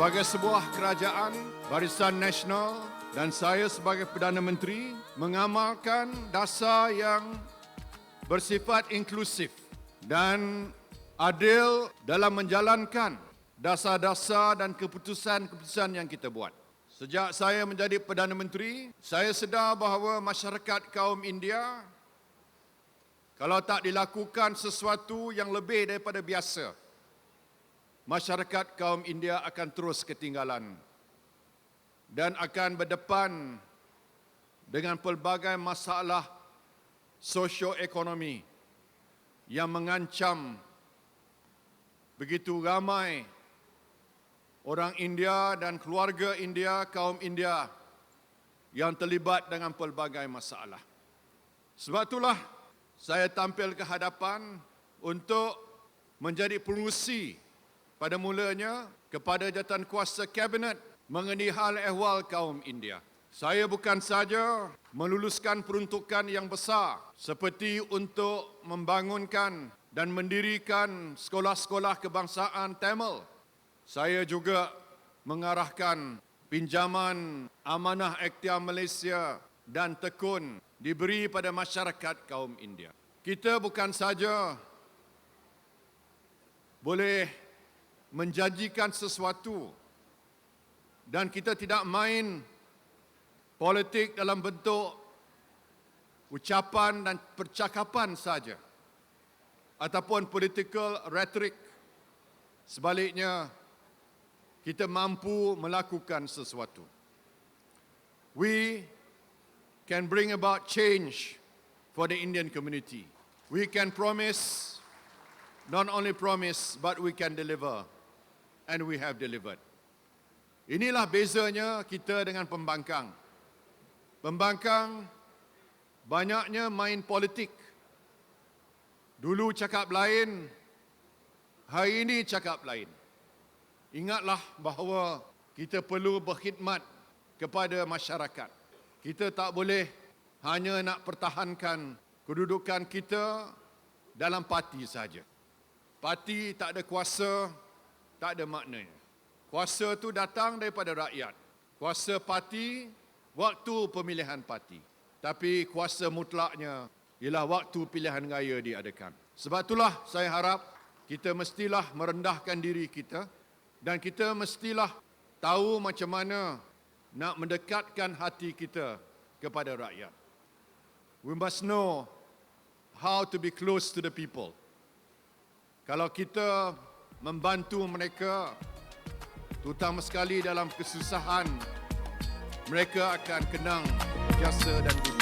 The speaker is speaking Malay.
Sebagai sebuah kerajaan, Barisan Nasional dan saya sebagai Perdana Menteri mengamalkan dasar yang bersifat inklusif dan adil dalam menjalankan dasar-dasar dan keputusan-keputusan yang kita buat. Sejak saya menjadi Perdana Menteri, saya sedar bahawa masyarakat kaum India kalau tak dilakukan sesuatu yang lebih daripada biasa, masyarakat kaum India akan terus ketinggalan dan akan berdepan dengan pelbagai masalah sosioekonomi yang mengancam begitu ramai orang India dan keluarga India, kaum India yang terlibat dengan pelbagai masalah. Sebab itulah saya tampil ke hadapan untuk menjadi pengurusi pada mulanya kepada jawatan kuasa kabinet mengenai hal ehwal kaum India. Saya bukan saja meluluskan peruntukan yang besar seperti untuk membangunkan dan mendirikan sekolah-sekolah kebangsaan Tamil. Saya juga mengarahkan pinjaman amanah ikhtiar Malaysia dan tekun diberi pada masyarakat kaum India. Kita bukan saja boleh menjanjikan sesuatu dan kita tidak main politik dalam bentuk ucapan dan percakapan saja ataupun political rhetoric. Sebaliknya, kita mampu melakukan sesuatu. We can bring about change for the Indian community. We can promise, not only promise, but we can deliver. And we have delivered. Inilah bezanya kita dengan pembangkang. Pembangkang banyaknya main politik. Dulu cakap lain, hari ini cakap lain. Ingatlah bahawa kita perlu berkhidmat kepada masyarakat. Kita tak boleh hanya nak pertahankan kedudukan kita dalam parti saja. Parti tak ada kuasa, tak ada maknanya. Kuasa tu datang daripada rakyat. Kuasa parti waktu pemilihan parti. Tapi kuasa mutlaknya ialah waktu pilihan raya diadakan. Sebab itulah saya harap kita mestilah merendahkan diri kita dan kita mestilah tahu macam mana nak mendekatkan hati kita kepada rakyat. We must know how to be close to the people. Kalau kita membantu mereka, terutama sekali dalam kesusahan, mereka akan kenang jasa dan budi.